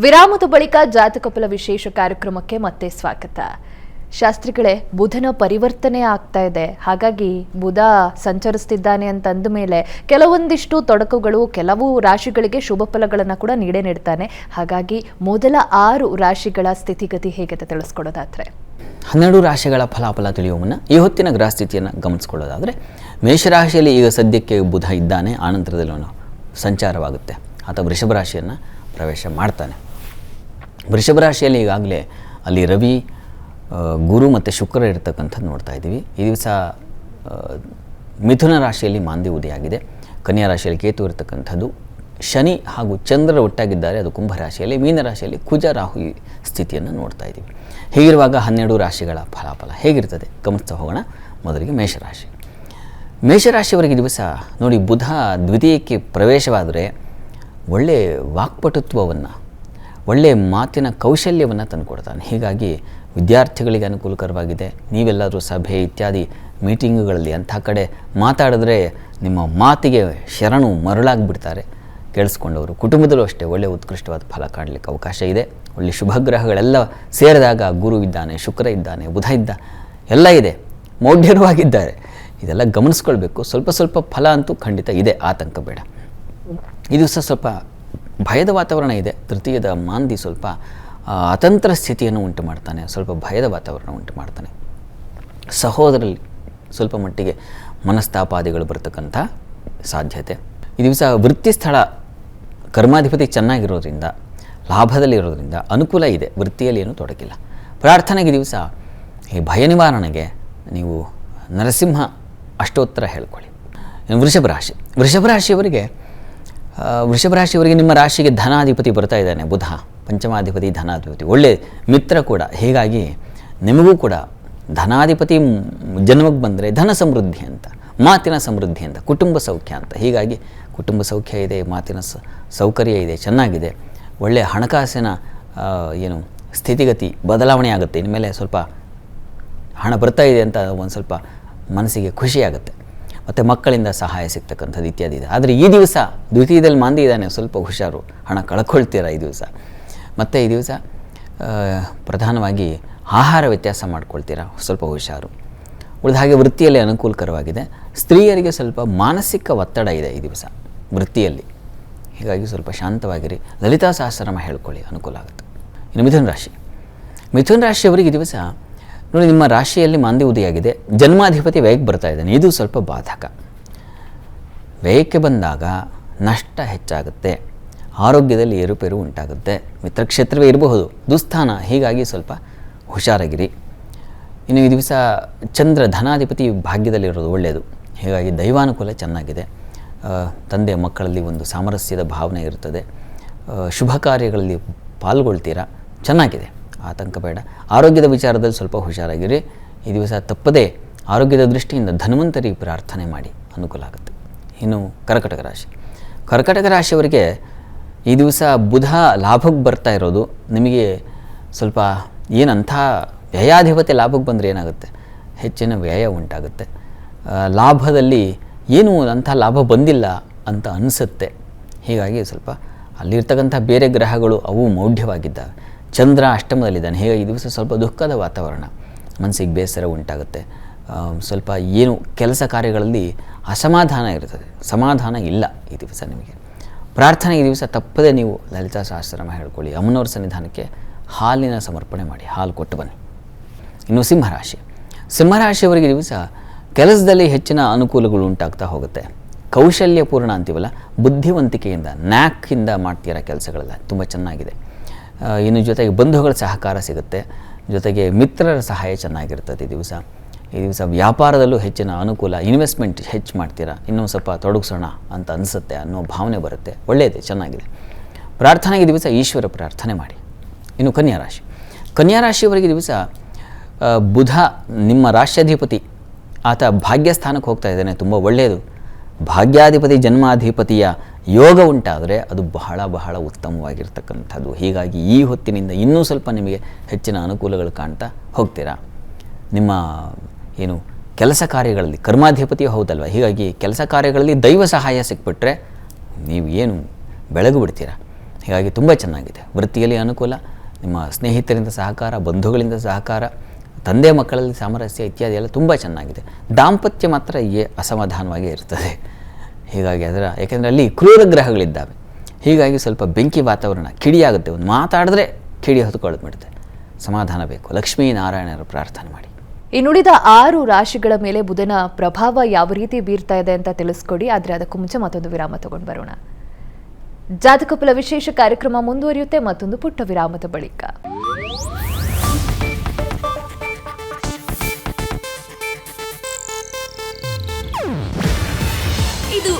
ವಿರಾಮದ ಬಳಿಕ ಜಾತಕಪಲ ವಿಶೇಷ ಕಾರ್ಯಕ್ರಮಕ್ಕೆ ಮತ್ತೆ ಸ್ವಾಗತ. ಶಾಸ್ತ್ರಿಗಳೇ, ಬುಧನ ಪರಿವರ್ತನೆ ಆಗ್ತಾ ಇದೆ. ಹಾಗಾಗಿ ಬುಧ ಸಂಚರಿಸ್ತಿದ್ದಾನೆ ಅಂತಂದ ಮೇಲೆ ಕೆಲವೊಂದಿಷ್ಟು ತೊಡಕುಗಳು, ಕೆಲವು ರಾಶಿಗಳಿಗೆ ಶುಭ ಫಲಗಳನ್ನು ಕೂಡ ನೀಡೇ ನೀಡ್ತಾನೆ. ಹಾಗಾಗಿ ಮೊದಲ ಆರು ರಾಶಿಗಳ ಸ್ಥಿತಿಗತಿ ಹೇಗೆ ಅಂತ ತಿಳಿಸ್ಕೊಡೋದಾದ್ರೆ. ಹನ್ನೆರಡು ರಾಶಿಗಳ ಫಲಾಫಲ ತಿಳಿಯುವ ಮುನ್ನ ಈ ಹೊತ್ತಿನ ಗ್ರಹಸ್ಥಿತಿಯನ್ನು ಗಮನಿಸ್ಕೊಳ್ಳೋದಾದರೆ, ಮೇಷರಾಶಿಯಲ್ಲಿ ಈಗ ಸದ್ಯಕ್ಕೆ ಬುಧ ಇದ್ದಾನೆ ಆನಂತರದಲ್ಲಿ ಅವನು ಸಂಚಾರವಾಗುತ್ತೆ. ಆತ ವೃಷಭ ರಾಶಿಯನ್ನು ಪ್ರವೇಶ ಮಾಡ್ತಾನೆ. ವೃಷಭ ರಾಶಿಯಲ್ಲಿ ಈಗಾಗಲೇ ಅಲ್ಲಿ ರವಿ ಗುರು ಮತ್ತು ಶುಕ್ರ ಇರ್ತಕ್ಕಂಥದ್ದು ನೋಡ್ತಾ ಇದ್ದೀವಿ. ಈ ದಿವಸ ಮಿಥುನ ರಾಶಿಯಲ್ಲಿ ಮಾಂದಿ ಉದಯಾಗಿದೆ ಕನ್ಯಾ ರಾಶಿಯಲ್ಲಿ ಕೇತು ಇರತಕ್ಕಂಥದ್ದು. ಶನಿ ಹಾಗೂ ಚಂದ್ರ ಒಟ್ಟಾಗಿದ್ದಾರೆ. ಅದು ಕುಂಭರಾಶಿಯಲ್ಲಿ ಮೀನರಾಶಿಯಲ್ಲಿ ಮೀನ ರಾಶಿಯಲ್ಲಿ ಕುಜ, ರಾಹು ಸ್ಥಿತಿಯನ್ನು ನೋಡ್ತಾ ಇದ್ದೀವಿ. ಹೀಗಿರುವಾಗ ಹನ್ನೆರಡು ರಾಶಿಗಳ ಫಲಾಫಲ ಹೇಗಿರ್ತದೆ? ಗಮನಿಸ್ತಾ ಹೋಗೋಣ. ಮೊದಲಿಗೆ ಮೇಷರಾಶಿ ಮೇಷರಾಶಿಯವರಿಗೆ ದಿವಸ ನೋಡಿ ಬುಧ ದ್ವಿತೀಯಕ್ಕೆ ಪ್ರವೇಶವಾದರೆ ಒಳ್ಳೆ ವಾಕ್ಪಟುತ್ವವನ್ನು ಒಳ್ಳೆಯ ಮಾತಿನ ಕೌಶಲ್ಯವನ್ನು ತಂದುಕೊಡ್ತಾನೆ. ಹೀಗಾಗಿ ವಿದ್ಯಾರ್ಥಿಗಳಿಗೆ ಅನುಕೂಲಕರವಾಗಿದೆ. ನೀವೆಲ್ಲರೂ ಸಭೆ ಇತ್ಯಾದಿ ಮೀಟಿಂಗ್ಗಳಲ್ಲಿ ಅಂಥ ಕಡೆ ಮಾತಾಡಿದ್ರೆ ನಿಮ್ಮ ಮಾತಿಗೆ ಶರಣು ಮರಳಾಗಿಬಿಡ್ತಾರೆ. ಕೇಳಿಸ್ಕೊಂಡವರು ಕುಟುಂಬದಲ್ಲೂ ಅಷ್ಟೇ ಒಳ್ಳೆಯ ಉತ್ಕೃಷ್ಟವಾದ ಫಲ ಕಾಣಲಿಕ್ಕೆ ಅವಕಾಶ ಇದೆ. ಒಳ್ಳೆ ಶುಭಗ್ರಹಗಳೆಲ್ಲ ಸೇರಿದಾಗ ಗುರು ಇದ್ದಾನೆ, ಶುಕ್ರ ಇದ್ದಾನೆ, ಬುಧ ಇದ್ದ, ಎಲ್ಲ ಇದೆ. ಮೌಢ್ಯರವಾಗಿದ್ದಾರೆ ಇದೆಲ್ಲ ಗಮನಿಸ್ಕೊಳ್ಬೇಕು. ಸ್ವಲ್ಪ ಸ್ವಲ್ಪ ಫಲ ಅಂತೂ ಖಂಡಿತ ಇದೆ. ಆತಂಕ ಬೇಡ. ಈ ಸಹ ಸ್ವಲ್ಪ ಭಯದ ವಾತಾವರಣ ಇದೆ. ತೃತೀಯದ ಮಾಂದಿ ಸ್ವಲ್ಪ ಅತಂತ್ರ ಸ್ಥಿತಿಯನ್ನು ಉಂಟು ಮಾಡ್ತಾನೆ. ಸ್ವಲ್ಪ ಭಯದ ವಾತಾವರಣ ಉಂಟು ಮಾಡ್ತಾನೆ. ಸಹೋದರಲ್ಲಿ ಸ್ವಲ್ಪ ಮಟ್ಟಿಗೆ ಮನಸ್ತಾಪಾದಿಗಳು ಬರ್ತಕ್ಕಂಥ ಸಾಧ್ಯತೆ. ಈ ದಿವಸ ವೃತ್ತಿ ಸ್ಥಳ ಕರ್ಮಾಧಿಪತಿ ಚೆನ್ನಾಗಿರೋದ್ರಿಂದ ಲಾಭದಲ್ಲಿರೋದ್ರಿಂದ ಅನುಕೂಲ ಇದೆ. ವೃತ್ತಿಯಲ್ಲಿ ಏನೂ ತೊಡಕಿಲ್ಲ ಪ್ರಾರ್ಥನೆಗೆ ದಿವಸ ಈ ಭಯ ನಿವಾರಣೆಗೆ ನೀವು ನರಸಿಂಹ ಅಷ್ಟೋತ್ತರ ಹೇಳ್ಕೊಳ್ಳಿ. ವೃಷಭ ರಾಶಿ. ವೃಷಭ ರಾಶಿಯವರಿಗೆ ವೃಷಭ ರಾಶಿಯವರಿಗೆ ನಿಮ್ಮ ರಾಶಿಗೆ ಧನಾಧಿಪತಿ ಬರ್ತಾ ಇದ್ದಾನೆ, ಬುಧ. ಪಂಚಮಾಧಿಪತಿ, ಧನಾಧಿಪತಿ. ಒಳ್ಳೆ ಮಿತ್ರ ಕೂಡ. ಹೀಗಾಗಿ ನಿಮಗೂ ಕೂಡ ಧನಾಧಿಪತಿ ಜನ್ಮಕ್ಕೆ ಬಂದರೆ ಧನ ಸಮೃದ್ಧಿ ಅಂತ, ಮಾತಿನ ಸಮೃದ್ಧಿ ಅಂತ, ಕುಟುಂಬ ಸೌಖ್ಯ ಅಂತ. ಹೀಗಾಗಿ ಕುಟುಂಬ ಸೌಖ್ಯ ಇದೆ, ಮಾತಿನ ಸೌಕರ್ಯ ಇದೆ, ಚೆನ್ನಾಗಿದೆ. ಒಳ್ಳೆಯ ಹಣಕಾಸಿನ ಏನು ಸ್ಥಿತಿಗತಿ ಬದಲಾವಣೆ ಆಗುತ್ತೆ. ಇನ್ಮೇಲೆ ಸ್ವಲ್ಪ ಹಣ ಬರ್ತಾ ಇದೆ ಅಂತ ಒಂದು ಸ್ವಲ್ಪ ಮನಸ್ಸಿಗೆ ಖುಷಿಯಾಗುತ್ತೆ ಮತ್ತು ಮಕ್ಕಳಿಂದ ಸಹಾಯ ಸಿಗ್ತಕ್ಕಂಥದ್ದು ಇತ್ಯಾದಿ ಇದೆ. ಆದರೆ ಈ ದಿವಸ ದ್ವಿತೀಯದಲ್ಲಿ ಮಾಂದಿ ಇದ್ದಾನೆ, ಸ್ವಲ್ಪ ಹುಷಾರು. ಹಣ ಕಳ್ಕೊಳ್ತೀರ ಈ ದಿವಸ? ಮತ್ತು ಈ ದಿವಸ ಪ್ರಧಾನವಾಗಿ ಆಹಾರ ವ್ಯತ್ಯಾಸ ಮಾಡ್ಕೊಳ್ತೀರಾ? ಸ್ವಲ್ಪ ಹುಷಾರು. ಉಳಿದ ಹಾಗೆ ವೃತ್ತಿಯಲ್ಲಿ ಅನುಕೂಲಕರವಾಗಿದೆ. ಸ್ತ್ರೀಯರಿಗೆ ಸ್ವಲ್ಪ ಮಾನಸಿಕ ಒತ್ತಡ ಇದೆ ಈ ದಿವಸ ವೃತ್ತಿಯಲ್ಲಿ. ಹೀಗಾಗಿ ಸ್ವಲ್ಪ ಶಾಂತವಾಗಿರಿ. ಲಲಿತಾ ಸಹಸ್ರಮ ಹೇಳ್ಕೊಳ್ಳಿ, ಅನುಕೂಲ ಆಗುತ್ತೆ. ಇನ್ನು ಮಿಥುನ ರಾಶಿ. ಮಿಥುನ ರಾಶಿಯವರಿಗೆ ಈ ದಿವಸ ನೋಡಿ, ನಿಮ್ಮ ರಾಶಿಯಲ್ಲಿ ಮಾಂದಿ ಉದಿಯಾಗಿದೆ. ಜನ್ಮಾಧಿಪತಿ ವ್ಯಯಕ್ಕೆ ಬರ್ತಾ ಇದ್ದಾನೆ. ಇದು ಸ್ವಲ್ಪ ಬಾಧಕ. ವ್ಯಯಕ್ಕೆ ಬಂದಾಗ ನಷ್ಟ ಹೆಚ್ಚಾಗುತ್ತೆ. ಆರೋಗ್ಯದಲ್ಲಿ ಏರುಪೇರು ಉಂಟಾಗುತ್ತೆ. ಮಿತ್ರಕ್ಷೇತ್ರವೇ ಇರಬಹುದು. ದುಸ್ಥಾನ, ಹೀಗಾಗಿ ಸ್ವಲ್ಪ ಹುಷಾರಾಗಿರಿ. ಇನ್ನು ಈ ದಿವಸ ಚಂದ್ರ ಧನಾಧಿಪತಿ ಭಾಗ್ಯದಲ್ಲಿರೋದು ಒಳ್ಳೆಯದು. ಹೀಗಾಗಿ ದೈವಾನುಕೂಲ ಚೆನ್ನಾಗಿದೆ. ತಂದೆ ಮಕ್ಕಳಲ್ಲಿ ಒಂದು ಸಾಮರಸ್ಯದ ಭಾವನೆ ಇರುತ್ತದೆ ಶುಭ ಕಾರ್ಯಗಳಲ್ಲಿ ಪಾಲ್ಗೊಳ್ತೀರಾ? ಚೆನ್ನಾಗಿದೆ. ಆತಂಕ ಬೇಡ. ಆರೋಗ್ಯದ ವಿಚಾರದಲ್ಲಿ ಸ್ವಲ್ಪ ಹುಷಾರಾಗಿರಿ. ಈ ದಿವಸ ತಪ್ಪದೇ ಆರೋಗ್ಯದ ದೃಷ್ಟಿಯಿಂದ ಧನ್ವಂತರಿಗೆ ಪ್ರಾರ್ಥನೆ ಮಾಡಿ. ಅನುಕೂಲ ಆಗುತ್ತೆ. ಇನ್ನು ಕರ್ಕಟಕ ರಾಶಿ. ಕರ್ಕಟಕ ರಾಶಿಯವರಿಗೆ ಈ ದಿವಸ ಬುಧ ಲಾಭಕ್ಕೆ ಬರ್ತಾ ಇರೋದು ನಿಮಗೆ ಸ್ವಲ್ಪ ಏನಂಥ ವ್ಯಯಾಧಿಪತಿ ಲಾಭಕ್ಕೆ ಬಂದರೆ ಏನಾಗುತ್ತೆ? ಹೆಚ್ಚಿನ ವ್ಯಯ ಉಂಟಾಗುತ್ತೆ. ಲಾಭದಲ್ಲಿ ಏನೂ ಅಂಥ ಲಾಭ ಬಂದಿಲ್ಲ ಅಂತ ಅನಿಸುತ್ತೆ. ಹೀಗಾಗಿ ಸ್ವಲ್ಪ ಅಲ್ಲಿರ್ತಕ್ಕಂಥ ಬೇರೆ ಗ್ರಹಗಳು ಅವು ಮೌಢ್ಯವಾಗಿದ್ದಾವೆ. ಚಂದ್ರ ಅಷ್ಟಮದಲ್ಲಿದ್ದಾನೆ. ಹೇಗೆ ಈ ದಿವಸ ಸ್ವಲ್ಪ ದುಃಖದ ವಾತಾವರಣ ಮನಸ್ಸಿಗೆ ಬೇಸರ ಉಂಟಾಗುತ್ತೆ. ಸ್ವಲ್ಪ ಏನು ಕೆಲಸ ಕಾರ್ಯಗಳಲ್ಲಿ ಅಸಮಾಧಾನ ಇರ್ತದೆ. ಸಮಾಧಾನ ಇಲ್ಲ ಈ ದಿವಸ ನಿಮಗೆ. ಪ್ರಾರ್ಥನೆ ಈ ದಿವಸ ತಪ್ಪದೇ ನೀವು ಲಲಿತಾ ಸಹಸ್ರನಾಮ ಹೇಳ್ಕೊಳ್ಳಿ. ಅಮ್ಮನವ್ರ ಸನ್ನಿಧಾನಕ್ಕೆ ಹಾಲಿನ ಸಮರ್ಪಣೆ ಮಾಡಿ. ಹಾಲು ಕೊಟ್ಟು ಬನ್ನಿ. ಇನ್ನು ಸಿಂಹರಾಶಿ. ಸಿಂಹರಾಶಿಯವರಿಗೆ ದಿವಸ ಕೆಲಸದಲ್ಲಿ ಹೆಚ್ಚಿನ ಅನುಕೂಲಗಳು ಉಂಟಾಗ್ತಾ ಹೋಗುತ್ತೆ. ಕೌಶಲ್ಯಪೂರ್ಣ ಅಂತೀವಲ್ಲ, ಬುದ್ಧಿವಂತಿಕೆಯಿಂದ ನ್ಯಾಕಿಂದ ಮಾಡ್ತೀರ ಕೆಲಸಗಳೆಲ್ಲ ತುಂಬ ಚೆನ್ನಾಗಿದೆ. ಇನ್ನು ಜೊತೆಗೆ ಬಂಧುಗಳ ಸಹಕಾರ ಸಿಗುತ್ತೆ. ಜೊತೆಗೆ ಮಿತ್ರರ ಸಹಾಯ ಚೆನ್ನಾಗಿರ್ತದೆ ಈ ದಿವಸ. ಈ ದಿವಸ ವ್ಯಾಪಾರದಲ್ಲೂ ಹೆಚ್ಚಿನ ಅನುಕೂಲ ಇನ್ವೆಸ್ಟ್ಮೆಂಟ್ ಹೆಚ್ಚು ಮಾಡ್ತೀರಾ? ಇನ್ನೂ ಸ್ವಲ್ಪ ತೊಡಗಿಸೋಣ ಅಂತ ಅನಿಸುತ್ತೆ ಅನ್ನೋ ಭಾವನೆ ಬರುತ್ತೆ. ಒಳ್ಳೆಯದೇ, ಚೆನ್ನಾಗಿದೆ. ಪ್ರಾರ್ಥನೆಗೆ ದಿವಸ ಈಶ್ವರ ಪ್ರಾರ್ಥನೆ ಮಾಡಿ. ಇನ್ನು ಕನ್ಯಾ ರಾಶಿ. ಕನ್ಯಾ ರಾಶಿಯವರಿಗೆ ದಿವಸ ಬುಧ ನಿಮ್ಮ ರಾಷ್ಟ್ರಾಧಿಪತಿ, ಆತ ಭಾಗ್ಯಸ್ಥಾನಕ್ಕೆ ಹೋಗ್ತಾ ಇದ್ದಾನೆ. ತುಂಬ ಒಳ್ಳೆಯದು. ಭಾಗ್ಯಾಧಿಪತಿ, ಜನ್ಮಾಧಿಪತಿಯ ಯೋಗ ಉಂಟಾದರೆ ಅದು ಬಹಳ ಬಹಳ ಉತ್ತಮವಾಗಿರ್ತಕ್ಕಂಥದ್ದು. ಹೀಗಾಗಿ ಈ ಹೊತ್ತಿನಿಂದ ಇನ್ನೂ ಸ್ವಲ್ಪ ನಿಮಗೆ ಹೆಚ್ಚಿನ ಅನುಕೂಲಗಳು ಕಾಣ್ತಾ ಹೋಗ್ತೀರಾ? ನಿಮ್ಮ ಏನು ಕೆಲಸ ಕಾರ್ಯಗಳಲ್ಲಿ ಕರ್ಮಾಧಿಪತಿ ಹೌದಲ್ವ? ಹೀಗಾಗಿ ಕೆಲಸ ಕಾರ್ಯಗಳಲ್ಲಿ ದೈವ ಸಹಾಯ ಸಿಕ್ಬಿಟ್ರೆ ನೀವು ಏನು ಬೆಳಗು ಬಿಡ್ತೀರಾ ಹೀಗಾಗಿ ತುಂಬ ಚೆನ್ನಾಗಿದೆ. ವೃತ್ತಿಯಲ್ಲಿ ಅನುಕೂಲ, ನಿಮ್ಮ ಸ್ನೇಹಿತರಿಂದ ಸಹಕಾರ, ಬಂಧುಗಳಿಂದ ಸಹಕಾರ, ತಂದೆ ಮಕ್ಕಳಲ್ಲಿ ಸಾಮರಸ್ಯ ಇತ್ಯಾದಿ ಎಲ್ಲ ತುಂಬ ಚೆನ್ನಾಗಿದೆ. ದಾಂಪತ್ಯ ಮಾತ್ರ ಏ ಅಸಮಾಧಾನವಾಗಿ ಇರ್ತದೆ. ಹೀಗಾಗಿ ಅದರ, ಯಾಕೆಂದರೆ ಅಲ್ಲಿ ಕ್ರೂರ ಗ್ರಹಗಳಿದ್ದಾವೆ. ಹೀಗಾಗಿ ಸ್ವಲ್ಪ ಬೆಂಕಿ ವಾತಾವರಣ ಕಿಡಿಯಾಗುತ್ತೆ. ಒಂದು ಮಾತಾಡಿದ್ರೆ ಕಿಡಿ ಹೊತ್ಕೊಳ್ಬಿಡುತ್ತೆ ಸಮಾಧಾನ ಬೇಕು. ಲಕ್ಷ್ಮೀ ನಾರಾಯಣರು ಪ್ರಾರ್ಥನೆ ಮಾಡಿ. ಇನ್ನುಳಿದ ಆರು ರಾಶಿಗಳ ಮೇಲೆ ಬುಧನ ಪ್ರಭಾವ ಯಾವ ರೀತಿ ಬೀರ್ತಾ ಇದೆ ಅಂತ ತಿಳಿಸ್ಕೊಡಿ. ಆದರೆ ಅದಕ್ಕೂ ಮುಂಚೆ ಮತ್ತೊಂದು ವಿರಾಮ ತಗೊಂಡು ಬರೋಣ. ಜಾತಕಫಲ ವಿಶೇಷ ಕಾರ್ಯಕ್ರಮ ಮುಂದುವರಿಯುತ್ತೆ. ಮತ್ತೊಂದು ಪುಟ್ಟ ವಿರಾಮದ ಬಳಿಕ.